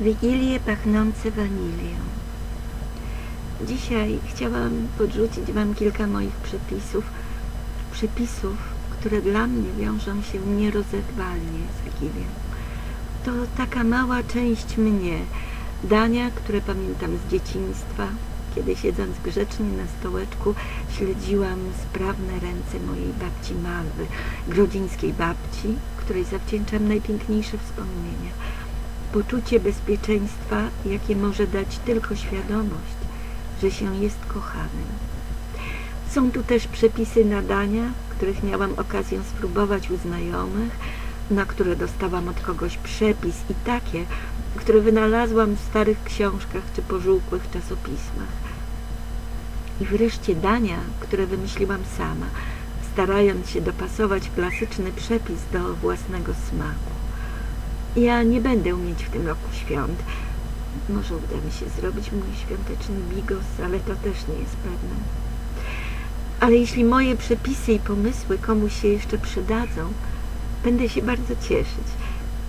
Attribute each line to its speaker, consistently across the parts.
Speaker 1: Wigilie pachnące wanilią. Dzisiaj chciałam podrzucić Wam kilka moich przepisów. Przepisów, które dla mnie wiążą się nierozerwalnie z Wigilią. To taka mała część mnie, dania, które pamiętam z dzieciństwa, kiedy siedząc grzecznie na stołeczku śledziłam sprawne ręce mojej babci Malwy, grodzińskiej babci, której zawdzięczam najpiękniejsze wspomnienia. Poczucie bezpieczeństwa, jakie może dać tylko świadomość, że się jest kochanym. Są tu też przepisy nadania, których miałam okazję spróbować u znajomych, na które dostałam od kogoś przepis i takie, które wynalazłam w starych książkach czy pożółkłych czasopismach. I wreszcie dania, które wymyśliłam sama, starając się dopasować klasyczny przepis do własnego smaku. Ja nie będę mieć w tym roku świąt. Może uda mi się zrobić mój świąteczny bigos, ale to też nie jest pewne. Ale jeśli moje przepisy i pomysły komuś się jeszcze przydadzą, będę się bardzo cieszyć,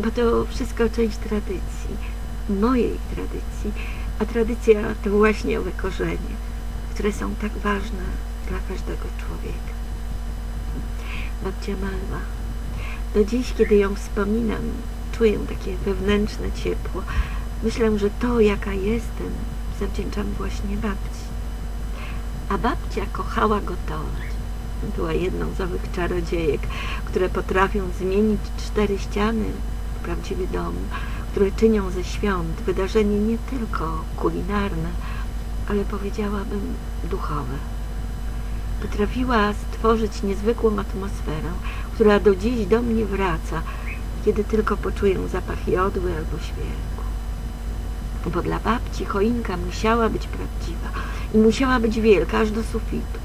Speaker 1: bo to wszystko część tradycji, mojej tradycji, a tradycja to właśnie owe korzenie, które są tak ważne dla każdego człowieka. Babcia Malwa. Do dziś, kiedy ją wspominam, czuję takie wewnętrzne ciepło. Myślę, że to, jaka jestem, zawdzięczam właśnie babci. A babcia kochała gotować. Była jedną z owych czarodziejek, które potrafią zmienić cztery ściany w prawdziwy dom, które czynią ze świąt wydarzenie nie tylko kulinarne, ale powiedziałabym duchowe. Potrafiła stworzyć niezwykłą atmosferę, która do dziś do mnie wraca, kiedy tylko poczuję zapach jodły albo świerku. Bo dla babci choinka musiała być prawdziwa i musiała być wielka, aż do sufitu.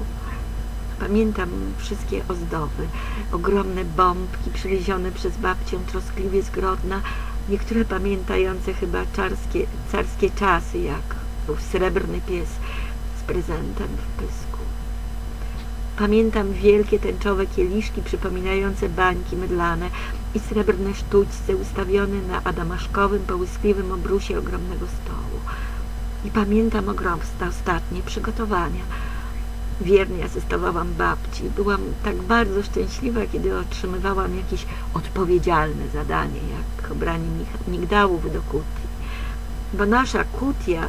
Speaker 1: Pamiętam wszystkie ozdoby, ogromne bombki przywiezione przez babcię troskliwie z Grodna, niektóre pamiętające chyba czarskie, carskie czasy, jak ów srebrny pies z prezentem w pysku. Pamiętam wielkie tęczowe kieliszki przypominające bańki mydlane i srebrne sztućce ustawione na adamaszkowym, połyskliwym obrusie ogromnego stołu. I pamiętam ogromne ostatnie przygotowania. Wiernie asystowałam babci. Byłam tak bardzo szczęśliwa, kiedy otrzymywałam jakieś odpowiedzialne zadanie, jak obranie migdałów do kutii. Bo nasza kutia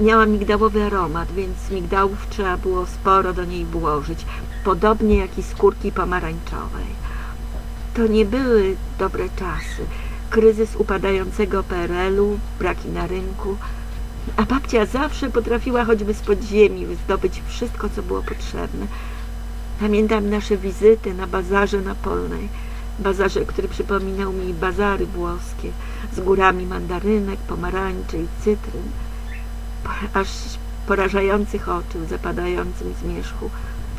Speaker 1: miała migdałowy aromat, więc migdałów trzeba było sporo do niej włożyć, podobnie jak i skórki pomarańczowej. To nie były dobre czasy. Kryzys upadającego PRL-u, braki na rynku, a babcia zawsze potrafiła choćby z podziemi zdobyć wszystko, co było potrzebne. Pamiętam nasze wizyty na bazarze napolnej, bazarze, który przypominał mi bazary włoskie, z górami mandarynek, pomarańczy i cytryn aż porażających oczu w zapadającym zmierzchu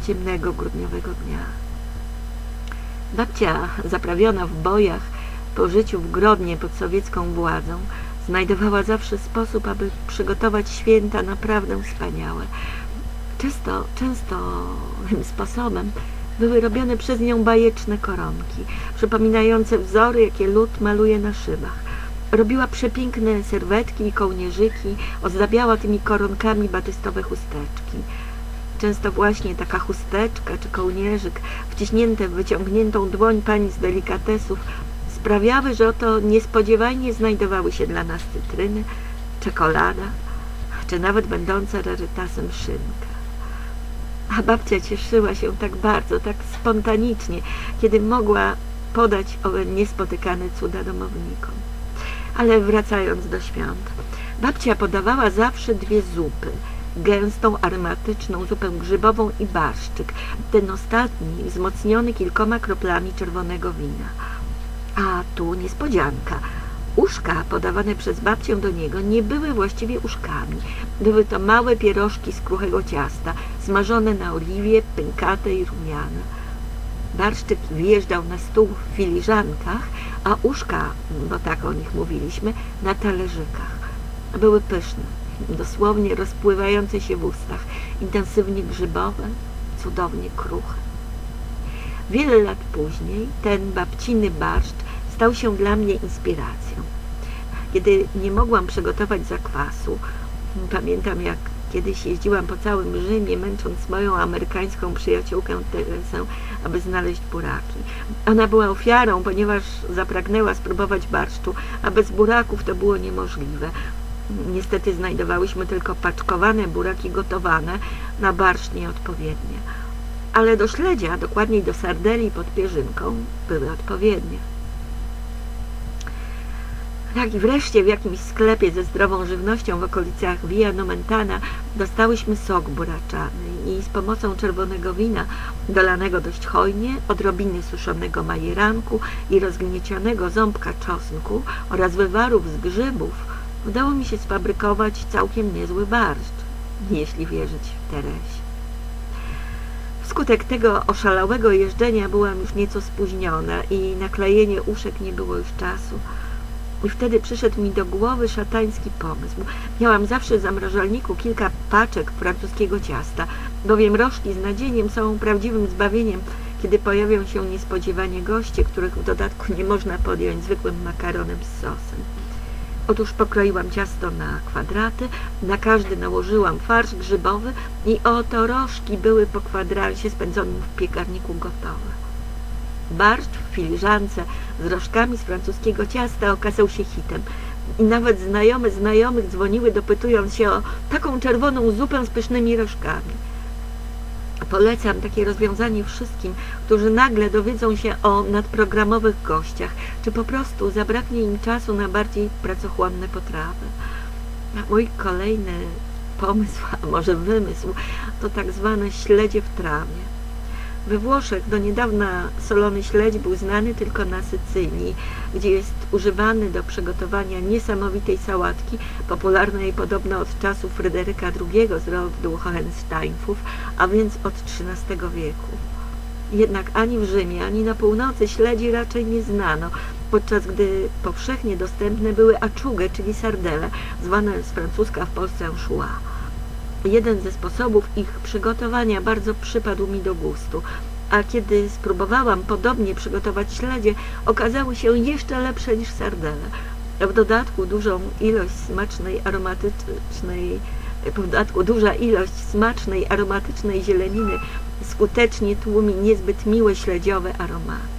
Speaker 1: ciemnego grudniowego dnia. Babcia, zaprawiona w bojach po życiu w Grodnie pod sowiecką władzą, znajdowała zawsze sposób, aby przygotować święta naprawdę wspaniałe. Często, często tym sposobem były robione przez nią bajeczne koronki, przypominające wzory, jakie lud maluje na szybach. Robiła przepiękne serwetki i kołnierzyki, ozdabiała tymi koronkami batystowe chusteczki. Często właśnie taka chusteczka czy kołnierzyk, wciśnięte w wyciągniętą dłoń pani z delikatesów, sprawiały, że oto niespodziewanie znajdowały się dla nas cytryny, czekolada, czy nawet będąca rarytasem szynka. A babcia cieszyła się tak bardzo, tak spontanicznie, kiedy mogła podać owe niespotykane cuda domownikom. Ale wracając do świąt, babcia podawała zawsze dwie zupy. Gęstą, aromatyczną zupę grzybową i barszczyk. Ten ostatni wzmocniony kilkoma kroplami czerwonego wina. A tu niespodzianka. Uszka podawane przez babcię do niego nie były właściwie uszkami. Były to małe pierożki z kruchego ciasta, smażone na oliwie, pękate i rumiane. Barszczyk wjeżdżał na stół w filiżankach, a uszka, bo tak o nich mówiliśmy, na talerzykach. Były pyszne, dosłownie rozpływające się w ustach, intensywnie grzybowe, cudownie kruche. Wiele lat później ten babciny barszcz stał się dla mnie inspiracją. kiedy nie mogłam przygotować zakwasu. Pamiętam, jak kiedyś jeździłam po całym Rzymie, męcząc moją amerykańską przyjaciółkę Teresę, aby znaleźć buraki. Ona była ofiarą, ponieważ zapragnęła spróbować barszczu, a bez buraków to było niemożliwe. Niestety znajdowałyśmy tylko paczkowane buraki gotowane, na barszcz nieodpowiednie. Ale do śledzia, dokładniej do sardeli pod pierzynką, były odpowiednie. Tak i wreszcie w jakimś sklepie ze zdrową żywnością w okolicach Via Nomentana dostałyśmy sok buraczany i z pomocą czerwonego wina, dolanego dość hojnie, odrobiny suszonego majeranku i rozgniecionego ząbka czosnku oraz wywarów z grzybów, udało mi się sfabrykować całkiem niezły barszcz, jeśli wierzyć Teresie. Wskutek tego oszalałego jeżdżenia byłam już nieco spóźniona i na klejenie uszek nie było już czasu. I wtedy przyszedł mi do głowy szatański pomysł. Miałam zawsze w zamrażalniku kilka paczek francuskiego ciasta, bowiem rożki z nadzieniem są prawdziwym zbawieniem, kiedy pojawią się niespodziewanie goście, których w dodatku nie można podjąć zwykłym makaronem z sosem. Otóż pokroiłam ciasto na kwadraty, na każdy nałożyłam farsz grzybowy i oto rożki były po kwadransie spędzonym w piekarniku gotowe. Barszcz w filiżance z rożkami z francuskiego ciasta okazał się hitem. I nawet znajome znajomych dzwoniły dopytując się o taką czerwoną zupę z pysznymi rożkami. Polecam takie rozwiązanie wszystkim, którzy nagle dowiedzą się o nadprogramowych gościach, czy po prostu zabraknie im czasu na bardziej pracochłonne potrawy. Mój kolejny pomysł, a może wymysł, to tak zwane śledzie w trawie. We Włoszech do niedawna solony śledź był znany tylko na Sycylii, gdzie jest używany do przygotowania niesamowitej sałatki, popularnej podobno od czasów Fryderyka II z rodu Hohensteinfów, a więc od XIII wieku. Jednak ani w Rzymie, ani na północy śledzi raczej nie znano, podczas gdy powszechnie dostępne były aczuge, czyli sardele, zwane z francuska w Polsce anchois. Jeden ze sposobów ich przygotowania bardzo przypadł mi do gustu, a kiedy spróbowałam podobnie przygotować śledzie, okazały się jeszcze lepsze niż sardele. W dodatku dużą ilość smacznej, aromatycznej, w dodatku duża ilość smacznej, aromatycznej zieleniny skutecznie tłumi niezbyt miłe śledziowe aromaty.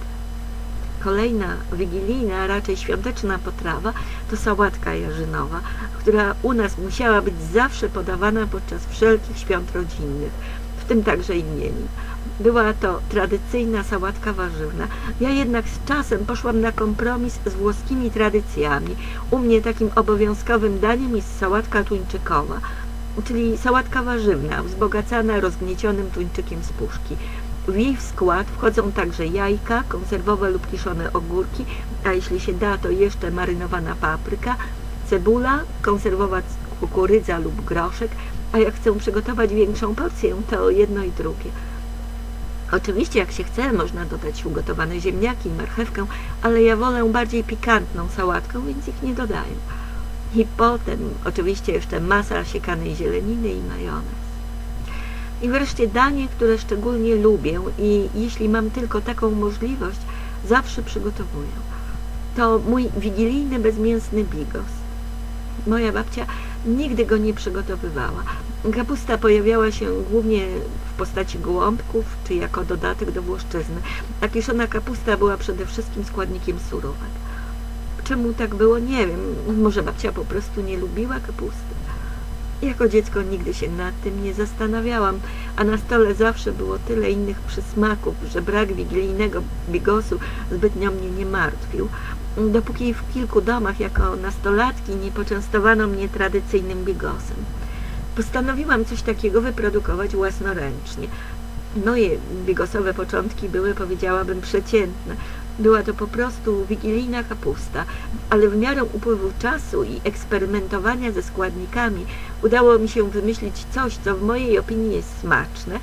Speaker 1: Kolejna wigilijna, raczej świąteczna potrawa to sałatka jarzynowa, która u nas musiała być zawsze podawana podczas wszelkich świąt rodzinnych, w tym także imienin. Była to tradycyjna sałatka warzywna. Ja jednak z czasem poszłam na kompromis z włoskimi tradycjami. U mnie takim obowiązkowym daniem jest sałatka tuńczykowa, czyli sałatka warzywna, wzbogacana rozgniecionym tuńczykiem z puszki. W jej skład wchodzą także jajka, konserwowe lub kiszone ogórki, a jeśli się da, to jeszcze marynowana papryka, cebula, konserwowa kukurydza lub groszek, a jak chcę przygotować większą porcję, to jedno i drugie. Oczywiście, jak się chce, można dodać ugotowane ziemniaki i marchewkę, ale ja wolę bardziej pikantną sałatkę, więc ich nie dodaję. I potem oczywiście jeszcze masa siekanej zieleniny i majonez. I wreszcie danie, które szczególnie lubię i jeśli mam tylko taką możliwość, zawsze przygotowuję. To mój wigilijny bezmięsny bigos. Moja babcia nigdy go nie przygotowywała. Kapusta pojawiała się głównie w postaci gołąbków, czy jako dodatek do włoszczyzny, a kiszona kapusta była przede wszystkim składnikiem surówek. Czemu tak było, nie wiem. Może babcia po prostu nie lubiła kapusty. Jako dziecko nigdy się nad tym nie zastanawiałam, a na stole zawsze było tyle innych przysmaków, że brak wigilijnego bigosu zbytnio mnie nie martwił, dopóki w kilku domach jako nastolatki nie poczęstowano mnie tradycyjnym bigosem. Postanowiłam coś takiego wyprodukować własnoręcznie. Moje bigosowe początki były, powiedziałabym, przeciętne. Była to po prostu wigilijna kapusta, ale w miarę upływu czasu i eksperymentowania ze składnikami udało mi się wymyślić coś, co w mojej opinii jest smaczne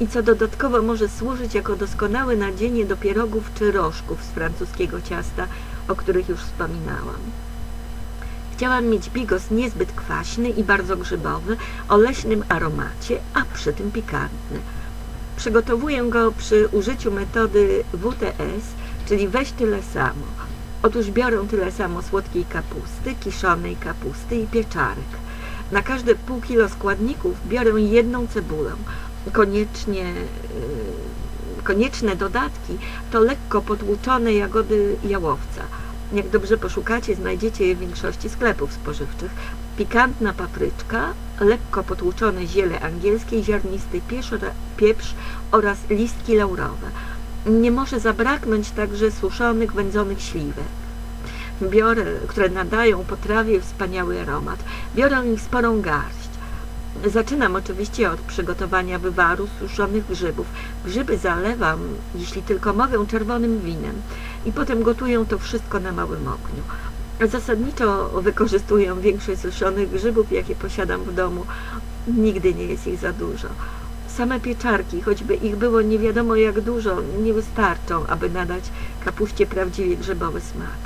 Speaker 1: i co dodatkowo może służyć jako doskonałe nadzienie do pierogów czy rożków z francuskiego ciasta, o których już wspominałam. Chciałam mieć bigos niezbyt kwaśny i bardzo grzybowy, o leśnym aromacie, a przy tym pikantny. Przygotowuję go przy użyciu metody WTS, czyli weź tyle samo. Otóż biorę tyle samo słodkiej kapusty, kiszonej kapusty i pieczarek. Na każde pół kilo składników biorę jedną cebulę. Koniecznie, yy, konieczne dodatki to lekko potłuczone jagody jałowca. Jak dobrze poszukacie, znajdziecie je w większości sklepów spożywczych. Pikantna papryczka, lekko potłuczone ziele angielskie, ziarnisty pieprz oraz listki laurowe. Nie może zabraknąć także suszonych, wędzonych śliwek. Biorę, które nadają potrawie wspaniały aromat. Biorę ich sporą garść. Zaczynam oczywiście od przygotowania wywaru suszonych grzybów. Grzyby zalewam, jeśli tylko mogę, czerwonym winem i potem gotuję to wszystko na małym ogniu. Zasadniczo wykorzystuję większość suszonych grzybów, jakie posiadam w domu. Nigdy nie jest ich za dużo. Same pieczarki, choćby ich było nie wiadomo jak dużo, nie wystarczą, aby nadać kapuście prawdziwie grzybowy smak.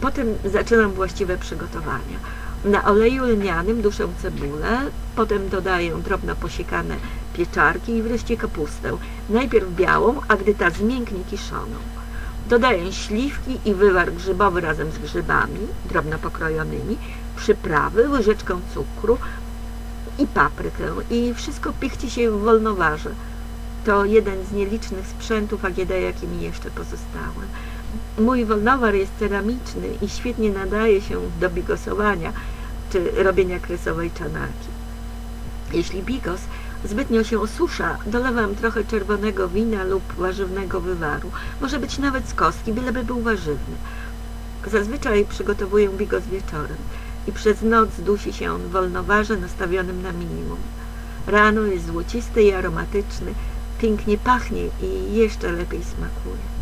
Speaker 1: Potem zaczynam właściwe przygotowania. Na oleju lnianym duszę cebulę, potem dodaję drobno posiekane pieczarki i wreszcie kapustę. Najpierw białą, a gdy ta zmięknie kiszoną. Dodaję śliwki i wywar grzybowy razem z grzybami, drobno pokrojonymi, przyprawy, łyżeczkę cukru i paprykę i wszystko pichci się w wolnowarze. To jeden z nielicznych sprzętów AGD, jakie mi jeszcze pozostały. Mój wolnowar jest ceramiczny i świetnie nadaje się do bigosowania czy robienia kresowej czanaki. Jeśli bigos zbytnio się osusza, dolewam trochę czerwonego wina lub warzywnego wywaru. Może być nawet z kostki, byleby był warzywny. Zazwyczaj przygotowuję bigos wieczorem i przez noc dusi się on w wolnowarze nastawionym na minimum. Rano jest złocisty i aromatyczny, pięknie pachnie i jeszcze lepiej smakuje.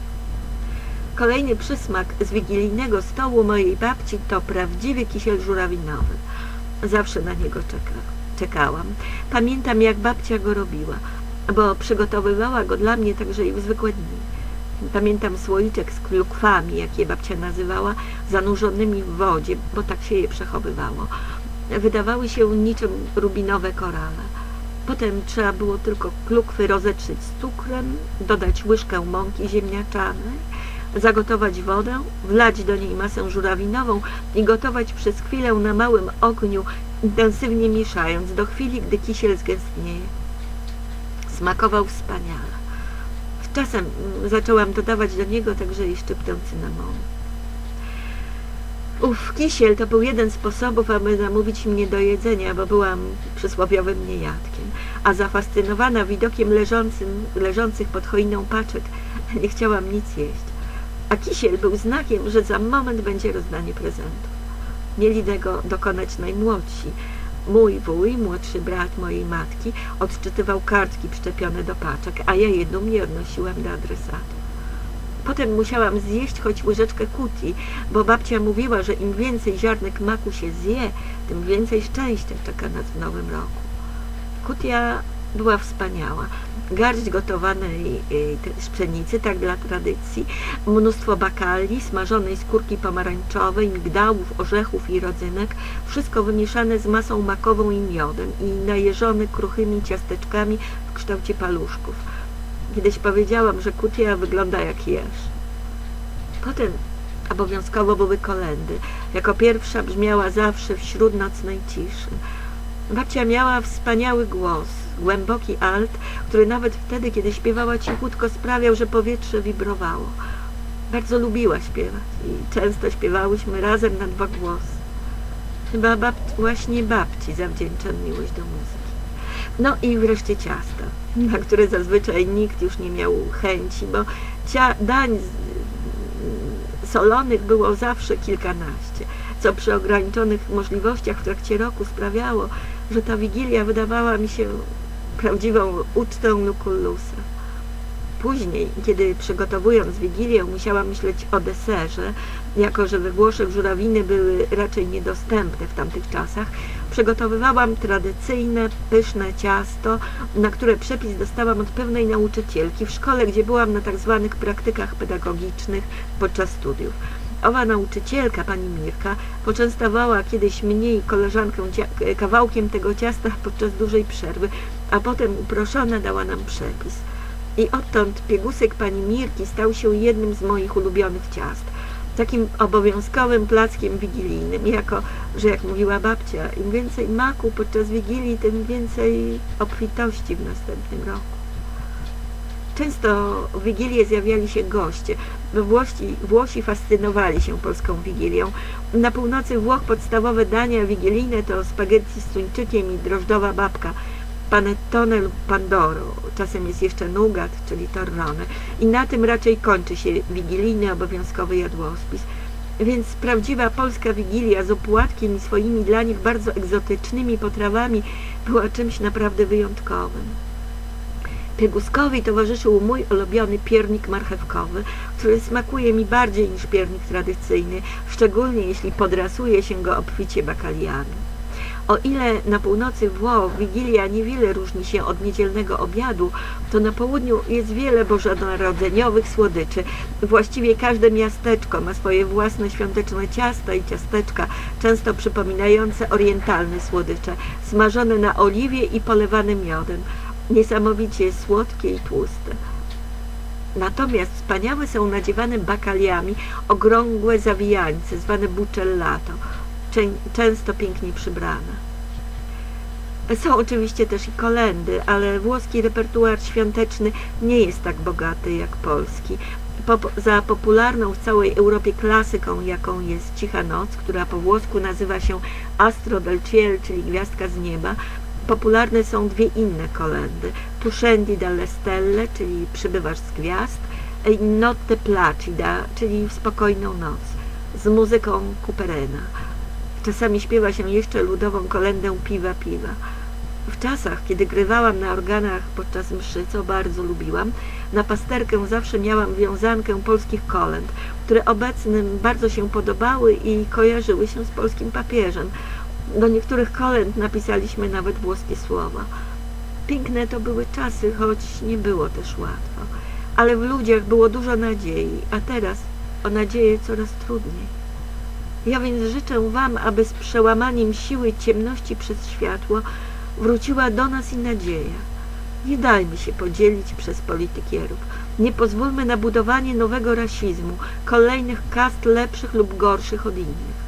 Speaker 1: Kolejny przysmak z wigilijnego stołu mojej babci to prawdziwy kisiel żurawinowy. Zawsze na niego czeka, czekałam. Pamiętam, jak babcia go robiła, bo przygotowywała go dla mnie także i w zwykłe dni. Pamiętam słoiczek z klukwami, jak je babcia nazywała, zanurzonymi w wodzie, bo tak się je przechowywało. Wydawały się niczym rubinowe korale. Potem trzeba było tylko klukwy rozetrzeć z cukrem, dodać łyżkę mąki ziemniaczanej, zagotować wodę, wlać do niej masę żurawinową i gotować przez chwilę na małym ogniu, intensywnie mieszając do chwili, gdy kisiel zgęstnieje. Smakował wspaniale. Czasem zaczęłam dodawać do niego także i szczyptę cynamonu. Ów kisiel to był jeden z sposobów, aby namówić mnie do jedzenia, bo byłam przysłowiowym niejadkiem, a zafascynowana widokiem leżącym, leżących pod choiną paczek nie chciałam nic jeść. A kisiel był znakiem, że za moment będzie rozdanie prezentów. Mieli tego dokonać najmłodsi. Mój wuj, młodszy brat mojej matki, odczytywał kartki przyczepione do paczek, a ja je dumnie odnosiłam do adresatu. Potem musiałam zjeść choć łyżeczkę kuti, bo babcia mówiła, że im więcej ziarnek maku się zje, tym więcej szczęścia czeka nas w nowym roku. Kutia była wspaniała. Garść gotowanej z pszenicy, tak dla tradycji, mnóstwo bakali, smażonej skórki pomarańczowej, migdałów, orzechów i rodzynek, wszystko wymieszane z masą makową i miodem i najeżone kruchymi ciasteczkami w kształcie paluszków. Kiedyś powiedziałam, że kutia wygląda jak jeż. Potem obowiązkowo były kolendy. Jako pierwsza brzmiała zawsze wśród nocnej ciszy. Babcia miała wspaniały głos, głęboki alt, który nawet wtedy, kiedy śpiewała cichutko, sprawiał, że powietrze wibrowało. Bardzo lubiła śpiewać i często śpiewałyśmy razem na dwa głosy. Chyba właśnie babci zawdzięczam miłość do muzyki. No i wreszcie ciasta, na które zazwyczaj nikt już nie miał chęci, bo dań solonych było zawsze kilkanaście, co przy ograniczonych możliwościach w trakcie roku sprawiało, że ta wigilia wydawała mi się prawdziwą ucztą Lucullusa. Później, kiedy przygotowując Wigilię, musiałam myśleć o deserze, jako że we Włoszech żurawiny były raczej niedostępne w tamtych czasach, przygotowywałam tradycyjne, pyszne ciasto, na które przepis dostałam od pewnej nauczycielki w szkole, gdzie byłam na tak zwanych praktykach pedagogicznych podczas studiów. Owa nauczycielka, pani Mirka, poczęstowała kiedyś mnie i koleżankę kawałkiem tego ciasta podczas dużej przerwy, a potem uproszona dała nam przepis. I odtąd piegusek pani Mirki stał się jednym z moich ulubionych ciast. takim obowiązkowym plackiem wigilijnym, jako, że jak mówiła babcia, im więcej maku podczas Wigilii, tym więcej obfitości w następnym roku. Często w Wigilię zjawiali się goście. Włosi, Włosi fascynowali się polską Wigilią. Na północy Włoch podstawowe dania wigilijne to spaghetti z tuńczykiem i drożdżowa babka, panettone lub pandoro. Czasem jest jeszcze nougat, czyli torrone. I na tym raczej kończy się wigilijny obowiązkowy jadłospis. Więc prawdziwa polska wigilia z opłatkiem i swoimi dla nich bardzo egzotycznymi potrawami była czymś naprawdę wyjątkowym. Pieguskowi towarzyszył mój ulubiony piernik marchewkowy, który smakuje mi bardziej niż piernik tradycyjny, szczególnie jeśli podrasuje się go obficie bakaliami. O ile na północy Włoch Wigilia niewiele różni się od niedzielnego obiadu, to na południu jest wiele bożonarodzeniowych słodyczy. Właściwie każde miasteczko ma swoje własne świąteczne ciasta i ciasteczka, często przypominające orientalne słodycze, smażone na oliwie i polewane miodem niesamowicie słodkie i tłuste. Natomiast wspaniałe są nadziewane bakaliami okrągłe zawijańce, zwane bucellato, czę- często pięknie przybrane. Są oczywiście też i kolendy, ale włoski repertuar świąteczny nie jest tak bogaty jak polski. Pop- za popularną w całej Europie klasyką, jaką jest Cicha Noc, która po włosku nazywa się Astro del Ciel, czyli Gwiazdka z Nieba, popularne są dwie inne kolendy. Tu scendi dalle stelle, czyli Przybywasz z gwiazd, i Notte placida, czyli spokojną noc, z muzyką Cooperena. Czasami śpiewa się jeszcze ludową kolendę Piwa Piwa. W czasach, kiedy grywałam na organach podczas mszy, co bardzo lubiłam, na pasterkę zawsze miałam wiązankę polskich kolęd, które obecnym bardzo się podobały i kojarzyły się z polskim papieżem. Do niektórych kolęd napisaliśmy nawet włoskie słowa. Piękne to były czasy, choć nie było też łatwo. Ale w ludziach było dużo nadziei, a teraz o nadzieję coraz trudniej. Ja więc życzę Wam, aby z przełamaniem siły ciemności przez światło wróciła do nas i nadzieja. Nie dajmy się podzielić przez politykierów. Nie pozwólmy na budowanie nowego rasizmu, kolejnych kast lepszych lub gorszych od innych.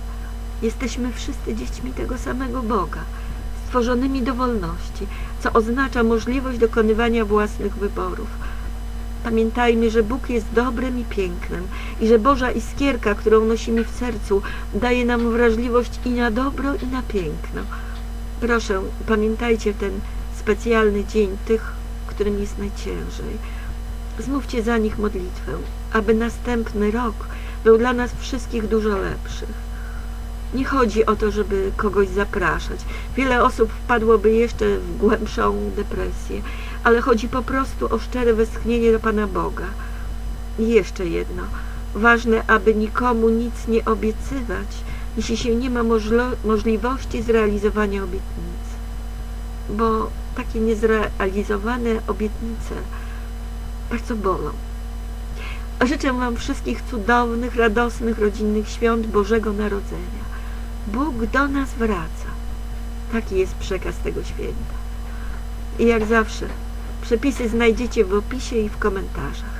Speaker 1: Jesteśmy wszyscy dziećmi tego samego Boga, stworzonymi do wolności, co oznacza możliwość dokonywania własnych wyborów. Pamiętajmy, że Bóg jest dobrym i pięknym i że Boża iskierka, którą nosimy w sercu, daje nam wrażliwość i na dobro, i na piękno. Proszę, pamiętajcie ten specjalny dzień tych, którym jest najciężej. Zmówcie za nich modlitwę, aby następny rok był dla nas wszystkich dużo lepszy. Nie chodzi o to, żeby kogoś zapraszać. Wiele osób wpadłoby jeszcze w głębszą depresję, ale chodzi po prostu o szczere westchnienie do Pana Boga. I jeszcze jedno. Ważne, aby nikomu nic nie obiecywać, jeśli się nie ma możliwości zrealizowania obietnic. Bo takie niezrealizowane obietnice bardzo bolą. Życzę Wam wszystkich cudownych, radosnych, rodzinnych świąt Bożego Narodzenia. Bóg do nas wraca. Taki jest przekaz tego święta. I jak zawsze, przepisy znajdziecie w opisie i w komentarzach.